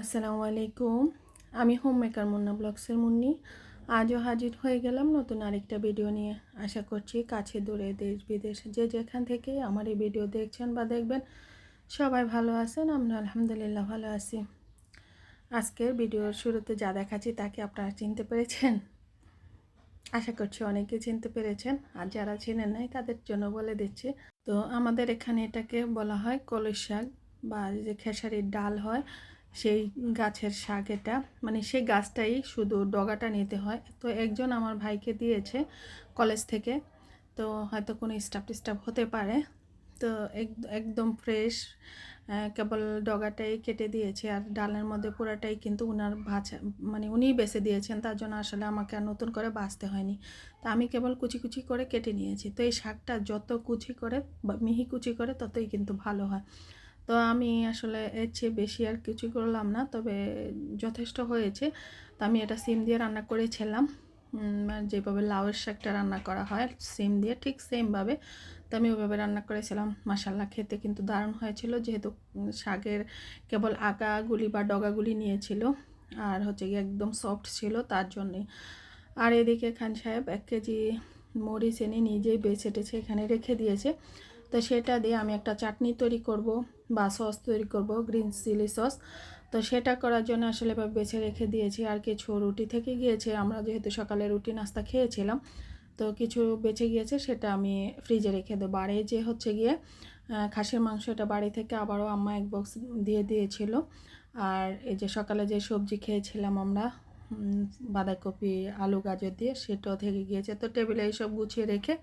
আসসালামু আলাইকুম। আমি হোম মেকার মুন্না ব্লগসের মুন্নি। আজও হাজির হয়ে গেলাম নতুন আরেকটা ভিডিও নিয়ে। আশা করছি কাছে দূরে দেশ বিদেশ যে যেখান থেকে আমার এই ভিডিও দেখছেন বা দেখবেন, সবাই ভালো আছেন আমরা আলহামদুলিল্লাহ ভালো আছি। আজকের ভিডিওর শুরুতে যা দেখাচ্ছি তাকে আপনারা চিনতে পেরেছেন? আশা করছি অনেকে চিনতে পেরেছেন। আর যারা চেনেন নাই, তাদের জন্য বলে দিচ্ছি। তো আমাদের এখানে এটাকে বলা হয় কলস শাক বা যে খেসারির ডাল হয় সেই গাছের শাক এটা। মানে সেই গাছটাই শুধু ডগাটা নিতে হয়। তো একজন আমার ভাইকে দিয়েছে কলেজ থেকে। তো হয়তো কোনো স্টাফ টিস্টাফ হতে পারে। তো এক- একদম ফ্রেশ কেবল ডগাটাই কেটে দিয়েছে। আর ডালের মধ্যে পুরাটাই কিন্তু উনার ভাজা মানে উনিই বেছে দিয়েছেন। তার জন্য আসলে আমাকে আর নতুন করে বাছতে হয়নি। তো আমি কেবল কুচি কুচি করে কেটে নিয়েছি। তো এই শাকটা যত কুচি করে মিহি কুচি করে ততই কিন্তু ভালো হয়। তো আমি আসলে এর চেয়ে বেশি আর কিছু করলাম না, তবে যথেষ্ট হয়েছে। তো আমি এটা সিম দিয়ে রান্না করেছিলাম। যেভাবে লাউয়ের শাকটা রান্না করা হয়, সিম দিয়ে ঠিক সেমভাবে। তো আমি ওইভাবে রান্না করেছিলাম। মাসাল্লা খেতে কিন্তু দারুণ হয়েছিল। যেহেতু শাকের কেবল আগাগুলি বা ডগাগুলি নিয়েছিল, আর হচ্ছে গিয়ে একদম সফট ছিল তার জন্যে। আর এদিকে খান সাহেব এক কেজি মরিচ এনে নিজেই বেছে টেছে এখানে রেখে দিয়েছে। তো সেটা দিয়ে আমি একটা চাটনি তৈরি করব বা সস তৈরি করব, গ্রিন চিলি সস। তো সেটা করার জন্য আসলে এবার বেছে রেখে দিয়েছি। আর কিছু রুটি থেকে গিয়েছে, আমরা যেহেতু সকালে রুটি নাস্তা খেয়েছিলাম, তো কিছু বেঁচে গিয়েছে সেটা আমি ফ্রিজে রেখে দেবো। আর যে হচ্ছে গিয়ে খাসির মাংস এটা বাড়ি থেকে আবারও আম্মা এক বক্স দিয়ে দিয়েছিল। আর এই যে সকালে যে সবজি খেয়েছিলাম আমরা বাঁধাকপি, আলু, গাজর দিয়ে, সেটাও থেকে গিয়েছে। তো টেবিলে এইসব গুছিয়ে রেখে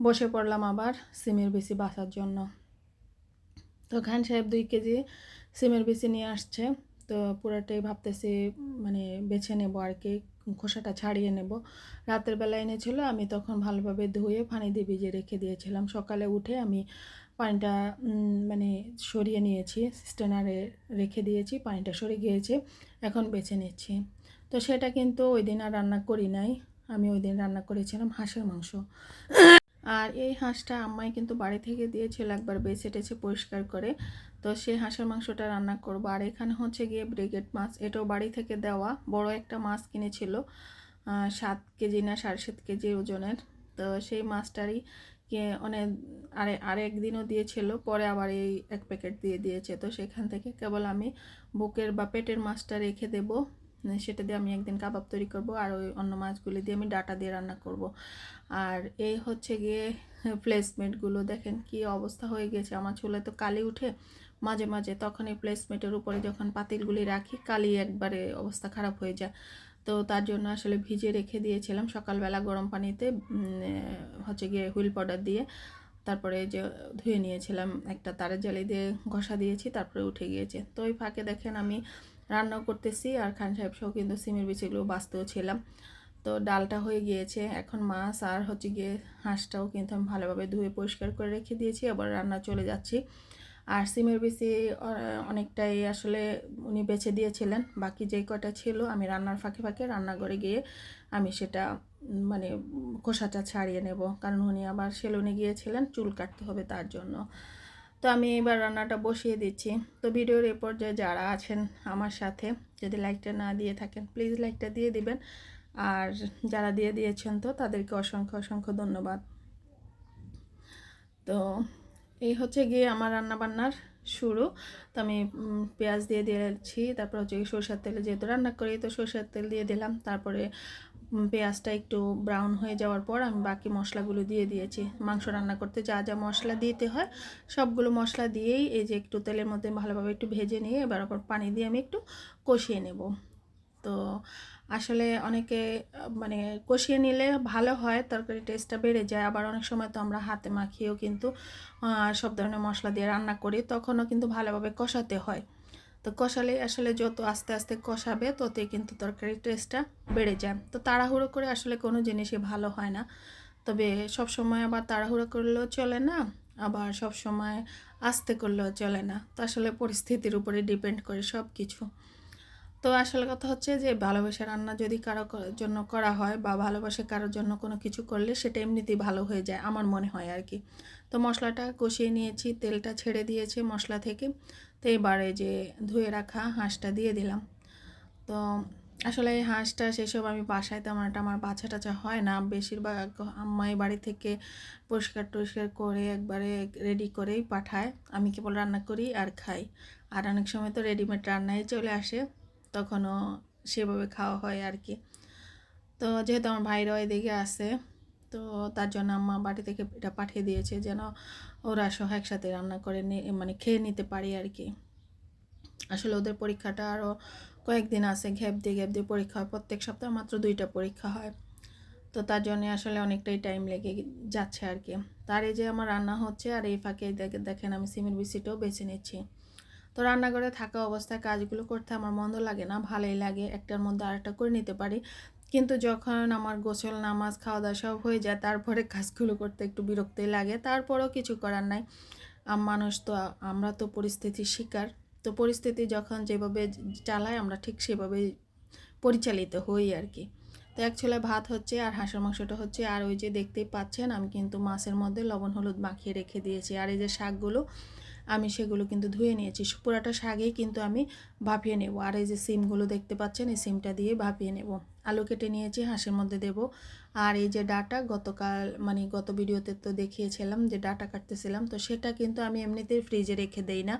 বসে পড়লাম আবার সিমের বেশি বাসার জন্য। তো খান সাহেব দুই কেজি সিমের বেশি নিয়ে আসছে। তো পুরোটাই ভাবতেছি মানে বেছে নেব আর কি, খোসাটা ছাড়িয়ে নেব। রাতের বেলা এনেছিল, আমি তখন ভালোভাবে ধুয়ে পানি দিয়ে ভিজিয়ে রেখে দিয়েছিলাম। সকালে উঠে আমি পানিটা মানে সরিয়ে নিয়েছি স্টেনারে রেখে দিয়েছি, পানিটা সরে গিয়েছে, এখন বেছে নিচ্ছি। তো সেটা কিন্তু ওই দিন আর রান্না করি নাই। আমি ওই দিন রান্না করেছিলাম হাঁসের মাংস। আর এই হাঁসটা আম্মাই কিন্তু বাড়ি থেকে দিয়েছিল একবার বেছে টেছে পরিষ্কার করে। তো সেই হাঁসের মাংসটা রান্না করব। আর এখানে হচ্ছে গিয়ে ব্রিগেড মাছ। এটাও বাড়ি থেকে দেওয়া। বড় একটা মাছ কিনেছিল সাত কেজি না সাড়ে সাত কেজি ওজনের। তো সেই মাছটারই কে অনেক আরে, আরেক দিনও দিয়েছিল, পরে আবার এই এক প্যাকেট দিয়ে দিয়েছে। তো সেখান থেকে কেবল আমি বুকের বা পেটের মাছটা রেখে দেবো। সেটা দিয়ে আমি একদিন কাবাব তৈরি করব আর ওই অন্য মাছগুলি দিয়ে আমি ডাটা দিয়ে রান্না করব। আর এই হচ্ছে গিয়ে প্লেসমেন্টগুলো দেখেন কি অবস্থা হয়ে গেছে। আমার চুলে তো কালি উঠে মাঝে মাঝে তখন এই প্লেসমেন্টের উপরে যখন পাতিলগুলি রাখি, কালি একবারে অবস্থা খারাপ হয়ে যায়। তো তার জন্য আসলে ভিজে রেখে দিয়েছিলাম সকালবেলা গরম পানিতে হচ্ছে গিয়ে হুইল পাউডার দিয়ে। তারপরে যে ধুয়ে নিয়েছিলাম একটা তারের জালি দিয়ে ঘষা দিয়েছি, তারপরে উঠে গিয়েছে। তো ওই ফাঁকে দেখেন আমি রান্নাও করতেছি আর খান সাহেব সহ কিন্তু সিমের বিচিগুলো বাঁচতেও ছিলাম। তো ডালটা হয়ে গিয়েছে। এখন মাছ আর হচ্ছে গিয়ে হাঁসটাও কিন্তু আমি ভালোভাবে ধুয়ে পরিষ্কার করে রেখে দিয়েছি। আবার রান্না চলে যাচ্ছি। আর সিমের বিচি অনেকটাই আসলে উনি বেছে দিয়েছিলেন। বাকি যে কটা ছিল আমি রান্নার ফাঁকে ফাঁকে রান্নাঘরে গিয়ে আমি সেটা মানে খোসাটা ছাড়িয়ে নেব। কারণ উনি আবার সেলুনে গিয়েছিলেন, চুল কাটতে হবে তার জন্য। তো আমি এবার রান্নাটা বসিয়ে দিচ্ছি। তো ভিডিওর এ পর্যায়ে যারা আছেন আমার সাথে, যদি লাইকটা না দিয়ে থাকেন, প্লিজ লাইকটা দিয়ে দিবেন। আর যারা দিয়ে দিয়েছেন তো, তাদেরকে অসংখ্য অসংখ্য ধন্যবাদ। তো এই হচ্ছে গিয়ে আমার রান্না বান্নার শুরু। তো আমি পেঁয়াজ দিয়ে দিয়েছি, তারপর হচ্ছে সরষের তেলে যেহেতু রান্না করি, তো সরষের তেল দিয়ে দিলাম। তারপরে পেঁয়াজটা একটু ব্রাউন হয়ে যাওয়ার পর আমি বাকি মশলাগুলো দিয়ে দিয়েছি। মাংস রান্না করতে যা যা মশলা দিতে হয়, সবগুলো মশলা দিয়েই এই যে একটু তেলের মধ্যে ভালোভাবে একটু ভেজে নিয়ে এবার আবার পানি দিয়ে আমি একটু কষিয়ে নেব। তো আসলে অনেকে মানে কষিয়ে নিলে ভালো হয়, তরকারি টেস্টটা বেড়ে যায়। আবার অনেক সময় তো আমরা হাতে মাখিয়েও কিন্তু সব ধরনের মশলা দিয়ে রান্না করি, তখনও কিন্তু ভালোভাবে কষাতে হয়। তো কষালে আসলে যত আস্তে আস্তে কষাবে, ততই কিন্তু তরকারির টেস্টটা বেড়ে যায়। তো তাড়াহুড়ো করে আসলে কোনো জিনিসই ভালো হয় না। তবে সব সময় আবার তাড়াহুড়ো করলেও চলে না, আবার সব সময় আস্তে করলেও চলে না। তো আসলে পরিস্থিতির উপরে ডিপেন্ড করে সব কিছু তো আসলে কথা হচ্ছে যে, ভালোবাসা রান্না যদি কারও জন্য করা হয় বা ভালোবাসে কারোর জন্য কোনো কিছু করলে সেটা এমনিতেই ভালো হয়ে যায় আমার মনে হয় আর কি তো মশলাটা কষিয়ে নিয়েছি, তেলটা ছেড়ে দিয়েছে মশলা থেকে। তো এবারে যে, ধুয়ে রাখা হাঁসটা দিয়ে দিলাম। তো আসলে এই হাঁসটা সেসব আমি বাসায় তেমন একটা আমার বাছা টাছা হয় না। বেশিরভাগ আম্মাই বাড়ি থেকে পরিষ্কার টরিষ্কার করে একবারে রেডি করেই পাঠায়। আমি কেবল রান্না করি আর খাই। আর অনেক সময় তো রেডিমেড রান্নাই চলে আসে। তখনও সেভাবে খাওয়া হয় আর কি তো যেহেতু আমার ভাইরাও এদিকে আছে, তো তার জন্য আম্মা বাড়ি থেকে এটা পাঠিয়ে দিয়েছে যেন ওরা সহ একসাথে রান্না করে মানে খেয়ে নিতে পারি আর কি আসলে ওদের পরীক্ষাটা আরও কয়েকদিন আছে ঘ্যাপ দিয়ে ঘ্যাপ দিয়ে পরীক্ষা হয়। প্রত্যেক সপ্তাহে মাত্র দুইটা পরীক্ষা হয়। তো তার জন্য আসলে অনেকটাই টাইম লেগে যাচ্ছে আর কি তার এই যে আমার রান্না হচ্ছে আর এই ফাঁকে দেখে, দেখেন আমি সিমের বিসিটাও বেছে নিচ্ছি। তো রান্নাঘরে থাকা অবস্থায় কাজগুলো করতে আমার মন্দ লাগে না, ভালোই লাগে। একটার মধ্যে আরেকটা করে নিতে পারি। কিন্তু যখন আমার গোসল, নামাজ খাওয়া দাওয়া সব হয়ে যায়, তারপরে কাজগুলো করতে একটু বিরক্তই লাগে। তারপরেও কিছু করার নাই। মানুষ তো, আমরা তো পরিস্থিতির শিকার। তো পরিস্থিতি যখন যেভাবে চালায়, আমরা ঠিক সেভাবেই পরিচালিত হই আর কি। তো অ্যাকচুয়ালি ভাত হচ্ছে আর হাঁসের মাংসটা হচ্ছে। আর ওই যে দেখতেই পাচ্ছেন, আমি কিন্তু মাছের মধ্যে লবণ, হলুদ মাখিয়ে রেখে দিয়েছি। আর এই যে শাকগুলো আমি সেগুলো কিন্তু ধুয়ে নিয়েছি। পুরাটা শাকেই কিন্তু আমি ভাপিয়ে নেব। আর এই যে সিমগুলো দেখতে পাচ্ছেন, এই সিমটা দিয়ে ভাপিয়ে নেব। আলু কেটে নিয়েছি, হাঁসের মধ্যে দেব। আর এই যে ডাটা, গতকাল মানে গত ভিডিওতে তো দেখিয়েছিলাম যে ডাটা কাটতেছিলাম, তো সেটা কিন্তু আমি এমনিতেই ফ্রিজে রেখে দেই না।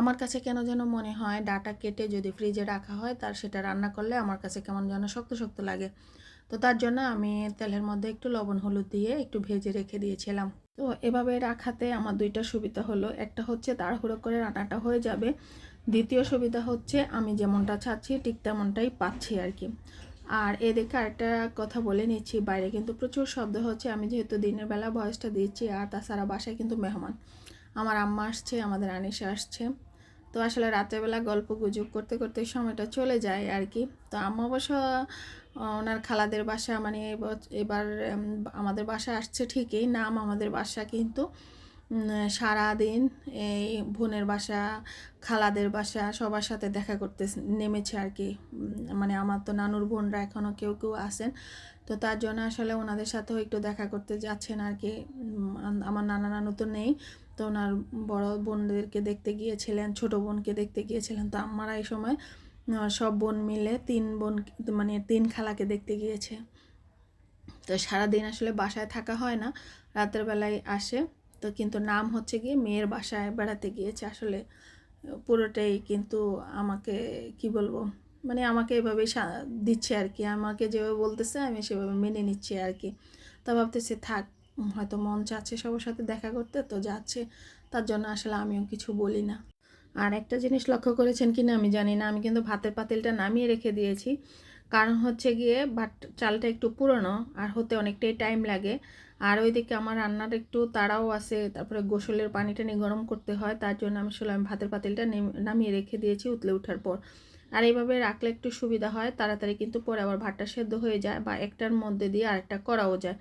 আমার কাছে কেন যেন মনে হয় ডাটা কেটে যদি ফ্রিজে রাখা হয়, তার সেটা রান্না করলে আমার কাছে কেমন যেন শক্ত শক্ত লাগে। তো তার জন্য আমি তেলের মধ্যে একটু লবণ, হলুদ দিয়ে একটু ভেজে রেখে দিয়েছিলাম। তো এভাবে রাখাতে আমার দুইটা সুবিধা হলো। একটা হচ্ছে তাড়াহুড়ো করে রান্নাটা হয়ে যাবে। দ্বিতীয় সুবিধা হচ্ছে আমি যেমনটা চাচ্ছি ঠিক তেমনটাই পাচ্ছি আর কি। আর এদিকে আরেকটা কথা বলে নিচ্ছি, বাইরে কিন্তু প্রচুর শব্দ হচ্ছে। আমি যেহেতু দিনের বেলা ভয়েসটা দিচ্ছি আর তাছাড়া বাসায় কিন্তু মেহমান। আমার আম্মা আসছে, আমাদের আনিসা আসছে। তো আসলে রাত্রেবেলা গল্প গুজব করতে করতে সময়টা চলে যায় আর কি। তো আম্মা অবশ্য, ওনার খালাদের বাসা মানে এবার- আমাদের বাসা আসছে ঠিকই, নাম আমাদের বাসা কিন্তু উম, সারাদিন এই বোনের বাসা খালাদের বাসা সবার সাথে দেখা করতে নেমেছে আর কি। মানে আমার তো নানুর বোনরা এখনও কেউ কেউ আসেন তো তার জন্য আসলে ওনাদের সাথেও একটু দেখা করতে যাচ্ছেন আর কি। আমার নানা নানু তো নেই। তো ওনার বড় বোনদেরকে দেখতে গিয়েছিলেন ছোট বোনকে দেখতে গিয়েছিলেন। তো আমারা এই সময় সব বোন মিলে তিন বোন মানে তিন খালাকে দেখতে গিয়েছে। তো সারাদিন আসলে বাসায় থাকা হয় না রাতের বেলায় আসে। তো কিন্তু নাম হচ্ছে গিয়ে মেয়ের বাসায় বেড়াতে গিয়েছে। আসলে পুরোটাই কিন্তু আমাকে, কি বলব মানে আমাকে এভাবে দিচ্ছে আর কি আমাকে যেভাবে বলতেছে, আমি সেভাবে মেনে নিচ্ছি আর কি তা ভাবতেছি, থাক, হয়তো মন চাচ্ছে সবার সাথে দেখা করতে, তো যাচ্ছে। তার জন্য আসলে আমিও কিছু বলি না। আর একটা জিনিস লক্ষ্য করেছেন কি না আমি জানি না। আমি কিন্তু ভাতের পাতিলটা নামিয়ে রেখে দিয়েছি। কারণ হচ্ছে গিয়ে ভাত চালটা একটু পুরনো আর হতে অনেকটাই টাইম লাগে। আর ওইদিকে আমার রান্নার একটু তাড়াও আছে, তারপরে গোসলের পানিটা নিয়ে গরম করতে হয়, তার জন্য আমি আসলে আমি ভাতের পাতিলটা নেম- নামিয়ে রেখে দিয়েছি উতলে ওঠার পর। আর এইভাবে রাখলে একটু সুবিধা হয়, তাড়াতাড়ি কিন্তু পরে আবার ভাতটা সেদ্ধ হয়ে যায় বা একটার মধ্যে দিয়ে আরেকটা করাও যায়।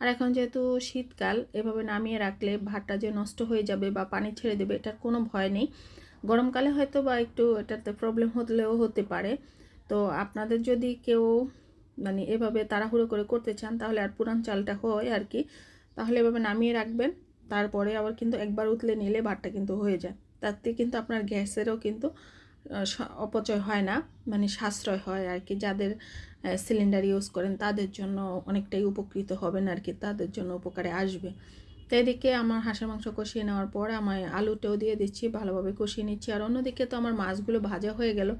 আর এখন যেহেতু শীতকাল, এভাবে নামিয়ে রাখলে ভাতটা যে নষ্ট হয়ে যাবে বা পানি ছেড়ে দেবে, এটার কোনো ভয় নেই। গরমকালে হয়তো বা একটু এটাতে প্রবলেম হলেও হতে পারে। তো আপনাদের যদি কেউ মানে এভাবে তাড়াহুড়ো করে করতে চান, তাহলে আর পুরান চালটা হয় আর কি। তাহলে এভাবে নামিয়ে রাখবেন, তারপরে আবার কিন্তু একবার উতলে নিলে ভাতটা কিন্তু হয়ে যায়। তাতে কিন্তু আপনার গ্যাসেরও কিন্তু অপচয় হয় না মানে সাশ্রয় হয় আর কি। যাদের সিলিন্ডার ইউজ করেন, তাদের জন্য অনেকটাই উপকৃত হবেন আর কি, তাদের জন্য উপকারে আসবে। তো এদিকে আমার হাঁসের মাংস কষিয়ে নেওয়ার পর আমার আলুটাও দিয়ে দিচ্ছি, ভালোভাবে কষিয়ে নিচ্ছি। আর অন্যদিকে তো আমার মাছগুলো ভাজা হয়ে গেল।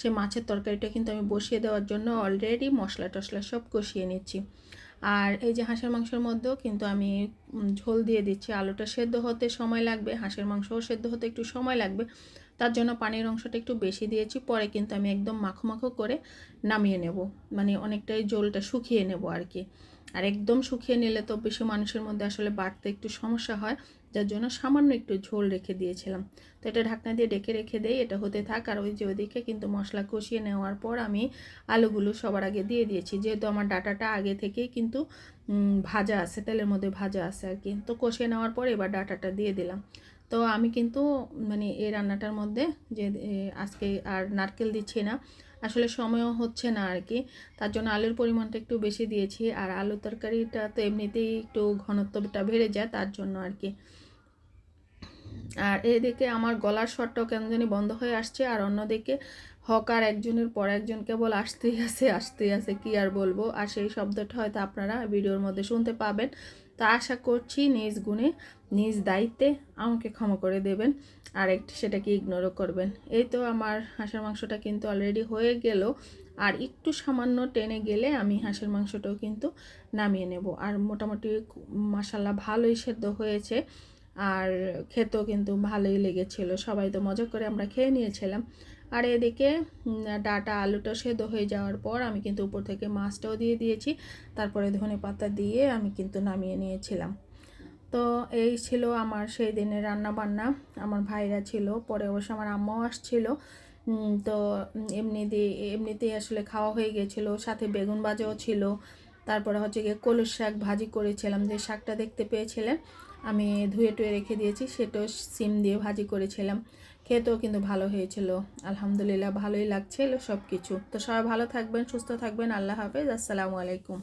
সেই মাছের তরকারিটা কিন্তু আমি বসিয়ে দেওয়ার জন্য অলরেডি মশলা টশলা সব কষিয়ে নিচ্ছি। আর এই যে হাঁসের মাংসের মধ্যেও কিন্তু আমি ঝোল দিয়ে দিচ্ছি। আলুটা সেদ্ধ হতে সময় লাগবে, হাঁসের মাংসও সেদ্ধ হতে একটু সময় লাগবে। তার জন্য পানির অংশটা একটু বেশি দিয়েছি, পরে কিন্তু আমি একদম মাখো মাখো করে নামিয়ে নেব। মানে অনেকটাই ঝোলটা শুকিয়ে নেব আর কি। আর একদম শুকিয়ে নিলে তো বেশি মানুষের মধ্যে আসলে বাড়তে একটু সমস্যা হয়, যার জন্য সামান্য একটু ঝোল রেখে দিয়েছিলাম। তো এটা ঢাকনা দিয়ে ডেকে রেখে দেই, এটা হতে থাক। আর ওই যে ওইদিকে কিন্তু মশলা কষিয়ে নেওয়ার পর আমি আলুগুলো সবার আগে দিয়ে দিয়েছি। যেহেতু আমার ডাটাটা আগে থেকেই কিন্তু ভাজা আছে, তেলের মধ্যে ভাজা আছে আর কি। তো কষিয়ে নেওয়ার পর এবার ডাটাটা দিয়ে দিলাম। তো আমি কিন্তু মানে এই রান্নাটার মধ্যে যে আজকে আর নারকেল দিচ্ছি না, আসলে সময়ও হচ্ছে না আর কি তার জন্য আলুর পরিমাণটা একটু বেশি দিয়েছি, আর আলু তরকারিটা তো এমনিতেই একটু ঘনত্বটা বেড়ে যায় তার জন্য আর কি আর এদিকে আমার গলার স্বরটাও কেন জানি বন্ধ হয়ে আসছে, আর অন্যদিকে হকার একজনের পর একজন কেবল আসতেই আছে আসতেই আছে, কি আর বলব? আর সেই শব্দটা হয়তো আপনারা ভিডিওর মধ্যে শুনতে পাবেন। তা আশা করছি নিজ গুণে, নিজ দায়িত্বে আমাকে ক্ষমা করে দেবেন। আর একটি সেটাকে ইগনোরও করবেন। এই তো আমার হাঁসের মাংসটা কিন্তু অলরেডি হয়ে গেল। আর একটু সামান্য টেনে গেলে আমি হাঁসের মাংসটাও কিন্তু নামিয়ে নেব। আর মোটামুটি মাসাল্লাহ ভালোই সেদ্ধ হয়েছে। আর খেতেও কিন্তু ভালোই লেগেছিল। সবাই তো মজা করে আমরা খেয়ে নিয়েছিলাম। আর এদিকে ডাটা আলুটা সেদ্ধ হয়ে যাওয়ার পর আমি কিন্তু উপর থেকে মাছটাও দিয়ে দিয়েছি। তারপরে ধনে পাতা দিয়ে আমি কিন্তু নামিয়ে নিয়েছিলাম। তো এই ছিল আমার সেই দিনের রান্না বান্না আমার ভাইরা ছিল, পরে অবশ্য আমার আম্মাও আসছিল। তো এমনি দিয়ে এমনিতেই আসলে খাওয়া হয়ে গেছিল। সাথে বেগুন ভাজাও ছিল। তারপরে হচ্ছে গিয়ে কলস শাক ভাজি করেছিলাম। যে শাকটা দেখতে পেয়েছিলেন আমি ধুয়ে টুয়ে রেখে দিয়েছি, সেটাও সিম দিয়ে ভাজি করেছিলাম। খেতেও কিন্তু ভালো হয়েছিল। আলহামদুলিল্লাহ ভালোই লাগছিল সব কিছু তো সবাই ভালো থাকবেন, সুস্থ থাকবেন। আল্লাহ হাফেজ। আসসালামু আলাইকুম।